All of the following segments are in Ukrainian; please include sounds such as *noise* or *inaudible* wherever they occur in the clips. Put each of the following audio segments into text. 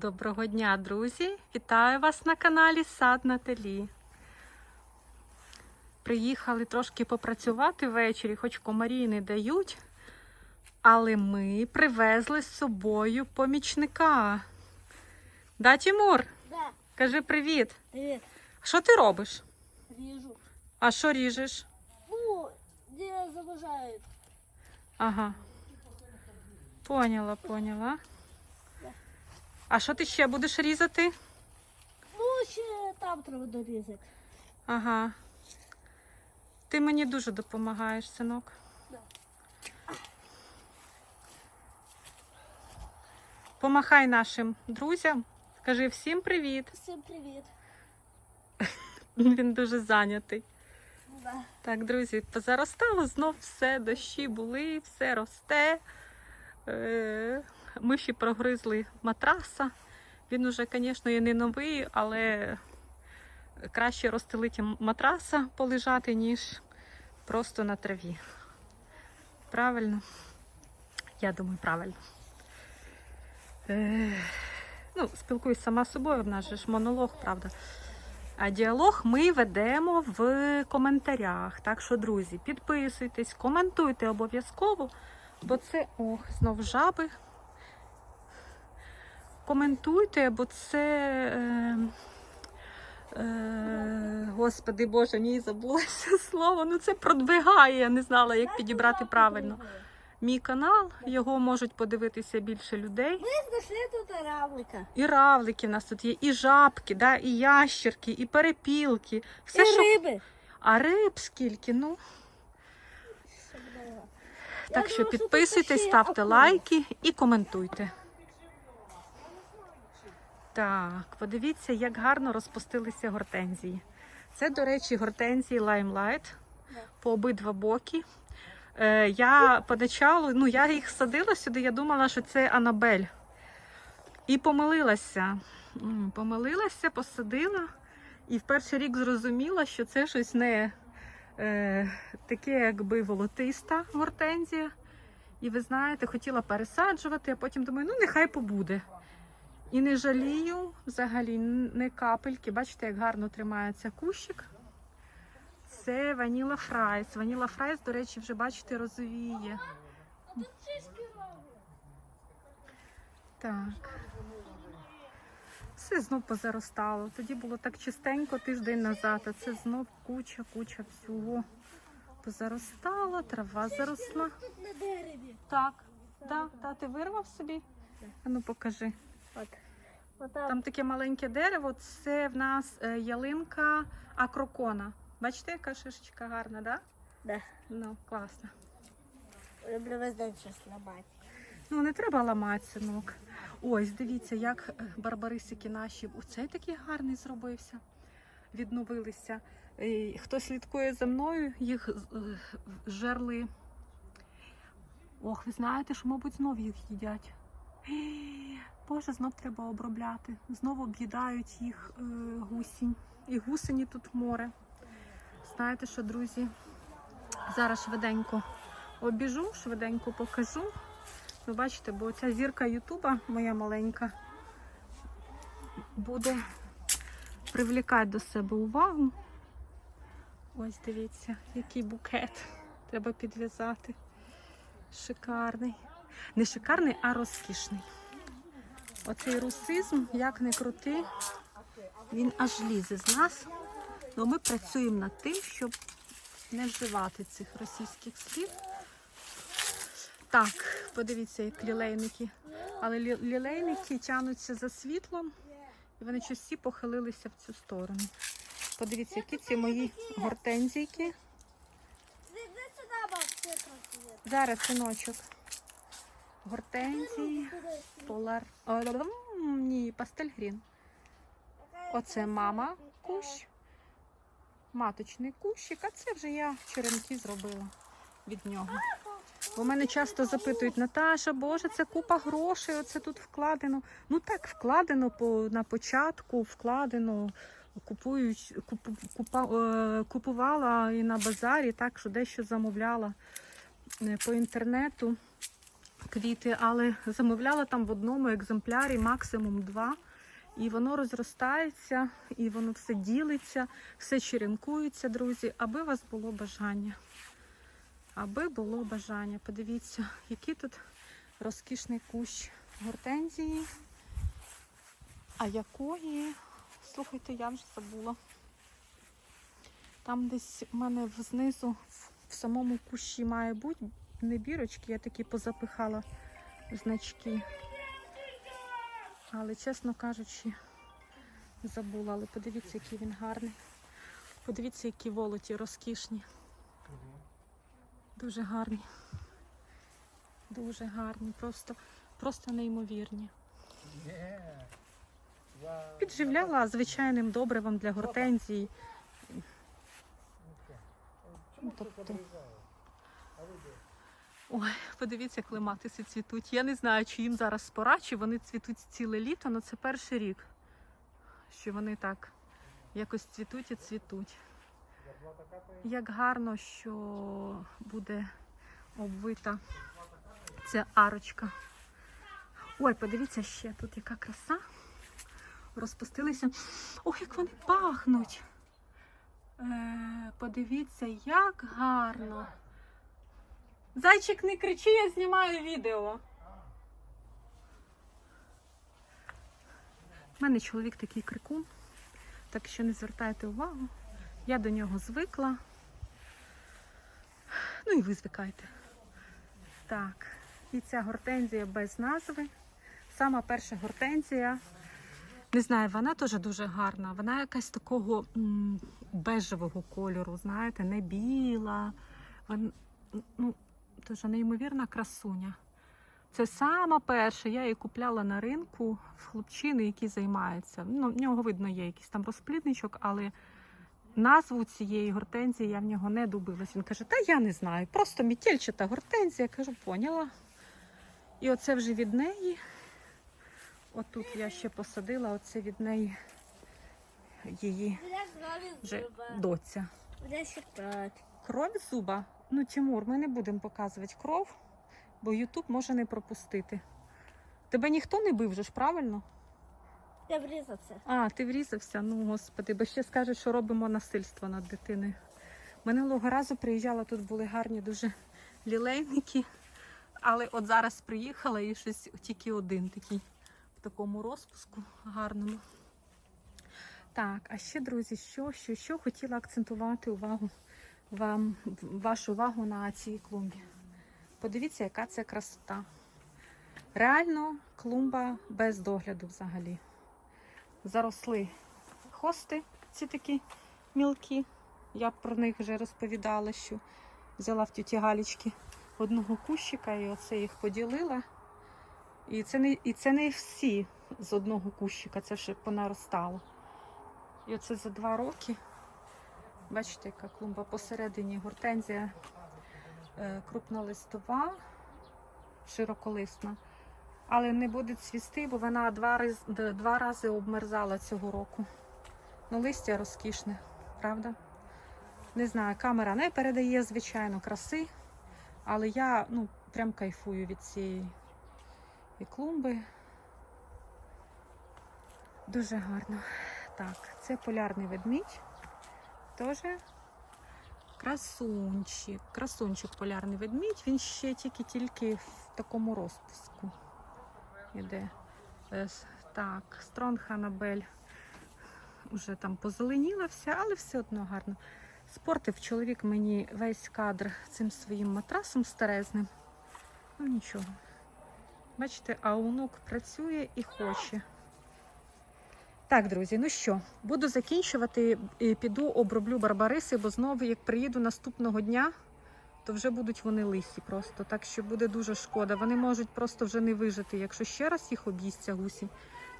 Доброго дня, друзі! Вітаю вас на каналі Сад Наталі. Приїхали трошки попрацювати ввечері, хоч комарі не дають, але ми привезли з собою помічника. Да, Тімур? Да, Кажи привіт. привет. Що ти робиш? Режу. А що ріжеш? Ну, где заважают. Ага. Поняла, поняла. А що ти ще будеш різати? Ну, ще там треба дорізати. Ага. Ти мені дуже допомагаєш, синок. Да. Помахай нашим друзям. Скажи всім привіт. Всім привіт. *laughs* Він дуже зайнятий. Да. Так, друзі, позаростало знов все, дощі були, все росте. Е, Миші прогризли матраса. Він уже, звісно, і не новий, але краще розстелити матраса полежати, ніж просто на траві. Правильно? Я думаю, правильно. Е, ну, спілкуюсь сама з собою, в нас же ж монолог, правда. А діалог ми ведемо в коментарях. Так що, друзі, підписуйтесь, коментуйте обов'язково, бо це. Ох, знов жаби. Коментуйте, бо це. Е, е, Господи Боже, мені забулося слово. Ну це продвигає. Я не знала, як підібрати правильно. Мій канал, його можуть подивитися більше людей. Ми знайшли тут равлика. І равлики в нас тут є, і жабки, да, і ящерки, і перепілки. Все, І що... риби. А риб скільки? Ну, так що підписуйтесь, ставте лайки і коментуйте. Так, подивіться, як гарно розпустилися гортензії. Це, до речі, гортензії Limelight по обидва боки. Е, я поначалу, ну я їх садила сюди, я думала, що це Анабель. І помилилася. Помилилася, посадила. І в перший рік зрозуміла, що це щось не е, таке, якби волотиста гортензія. І ви знаєте, хотіла пересаджувати, а потім думаю, ну нехай побуде. І не жалію взагалі не капельки. Бачите, як гарно тримається кущик. Це Ваніла Фрайс. Ваніла Фрайс, до речі, вже бачите, розовіє. Так. Все знов позаростало. Тоді було так чистенько тиждень назад, а це знов куча, куча всього позаростало, трава заросла. Тут на дереві. Так, да, да, ти вирвав собі? А ну покажи. От. Отам. Там таке маленьке дерево, це в нас е, ялинка акрокона. Бачите, яка шишечка гарна, да? Да. Ну, класно. Люблю весь день щось ламати. Ну, не треба ламати, синок. Ось, дивіться, як е, барбарисики наші. Оцей такий гарний зробився. Відновилися. Е, Хто слідкує за мною, їх е, жерли. Ох, ви знаєте, що, мабуть, знов їх їдять. Боже, знов треба обробляти. Знову об'їдають їх е, гусінь. І гусені тут море. Знаєте що, друзі? Зараз швиденько обіжу, швиденько покажу. Ви бачите, бо ця зірка Ютуба, моя маленька, буде привлікати до себе увагу. Ось дивіться, який букет треба підв'язати. Шикарний. Не шикарний, а розкішний. Оцей русизм, як не крути, він аж лізе з нас. Ну, ми працюємо над тим, щоб не вживати цих російських слів. Так, подивіться, як лілейники. Але лілейники тянуться за світлом, і вони щось всі похилилися в цю сторону. Подивіться, які ці мої гортензійки. Зараз синочок. Гортензії, полар. О, ні, пастель грін. Оце мама кущ, маточний кущик, а це вже я черенки зробила від нього. Бо мене часто запитують, Наташа, Боже, це купа грошей, оце тут вкладено. Ну так, вкладено по, на початку, вкладено, купують, купу, купа, е, купувала і на базарі, так що дещо замовляла е, по інтернету. Квіти, але замовляла там в одному екземплярі максимум два. І воно розростається, і воно все ділиться, все черенкується, друзі, аби у вас було бажання. Аби було бажання. Подивіться, який тут розкішний кущ гортензії. А якої? Слухайте, я вже забула. Там десь у мене знизу в- в самому кущі має бути не бірочки, я такі позапихала значки. Але, чесно кажучи, забула. Але подивіться, який він гарний. Подивіться, які волоті розкішні. Дуже гарні. Дуже гарні, просто, просто неймовірні. Підживляла звичайним добривом для гортензії. Тобто- Ой, подивіться, клематиси цвітуть. Я не знаю, чи їм зараз пора, чи вони цвітуть ціле літо, але це перший рік, що вони так якось цвітуть і цвітуть. Як гарно, що буде обвита ця арочка. Ой, подивіться ще тут яка краса. Розпустилися. Ох, як вони пахнуть. Е, подивіться, як гарно. Зайчик, не кричи, я знімаю відео. У мене чоловік такий крикун, так що не звертайте увагу. Я до нього звикла. Ну і ви звикайте. Так, і ця гортензія без назви. Сама перша гортензія. Не знаю, вона теж дуже гарна. Вона якась такого м, бежевого кольору, знаєте, не біла. Вон, ну, дуже неймовірна красуня. Це сама перша. Я її купляла на ринку в хлопчини, які займаються. Ну, в нього видно є якийсь там розплідничок, але назву цієї гортензії я в нього не добилась. Він каже: Та я не знаю, просто мітельчата гортензія. Я кажу, поняла. І оце вже від неї. Отут я ще посадила, оце від неї її вже доця. Кров зуба? Ну, Тимур, ми не будемо показувати кров, бо Ютуб може не пропустити. Тебе ніхто не бив же ж, правильно? Я врізався. А, ти врізався, ну господи, бо ще скажуть, що робимо насильство над дитиною. Минулого разу приїжджала, тут були гарні дуже лілейники, але от зараз приїхала і щось тільки один такий в такому розпуску гарному. Так, а ще, друзі, що, що, що хотіла акцентувати увагу вам, вашу увагу на цій клумбі. Подивіться, яка це красота. Реально клумба без догляду взагалі заросли хости, ці такі мілкі. Я про них вже розповідала, що взяла в тіті Галічки одного кущика і оце їх поділила. І це не, і це не всі з одного кущика, це ще понаростало. І оце за два роки. Бачите, яка клумба посередині гортензія е, крупнолистова, широколисна але не буде цвісти, бо вона два два рази обмерзала цього року. Ну, листя розкішне, правда? Не знаю, камера не передає, звичайно, краси, але я ну, прям кайфую від цієї і клумби. Дуже гарно. Так, це полярний ведмідь. Теж красунчик. Красунчик полярний ведмідь. Він ще тільки-тільки в такому розпуску іде. Е, Так, Стронг Анабель вже там позеленіла вся, але все одно гарно. Спортив чоловік мені весь кадр цим своїм матрасом старезним. Ну нічого. Бачите, а онук працює і хоче. Так, друзі, ну що, буду закінчувати. і Піду оброблю барбариси, бо знову, як приїду наступного дня, то вже будуть вони лисі просто. Так що буде дуже шкода. Вони можуть просто вже не вижити. Якщо ще раз їх об'їсться гусі,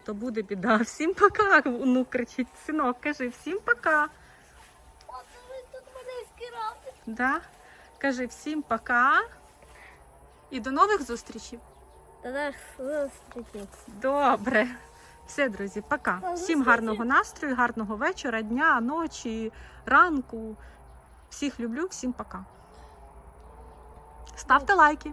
то буде біда. *laughs* Всім пока. Ну, кричить синок, каже, всім пока. От ви тут мене. Да? Кажи всім пока. І до нових зустрічей. Тоді зустрічі. Добре. Все, друзі, пока. Всім гарного настрою, гарного вечора, дня, ночі, ранку. Всіх люблю, всім пока. Ставте лайки.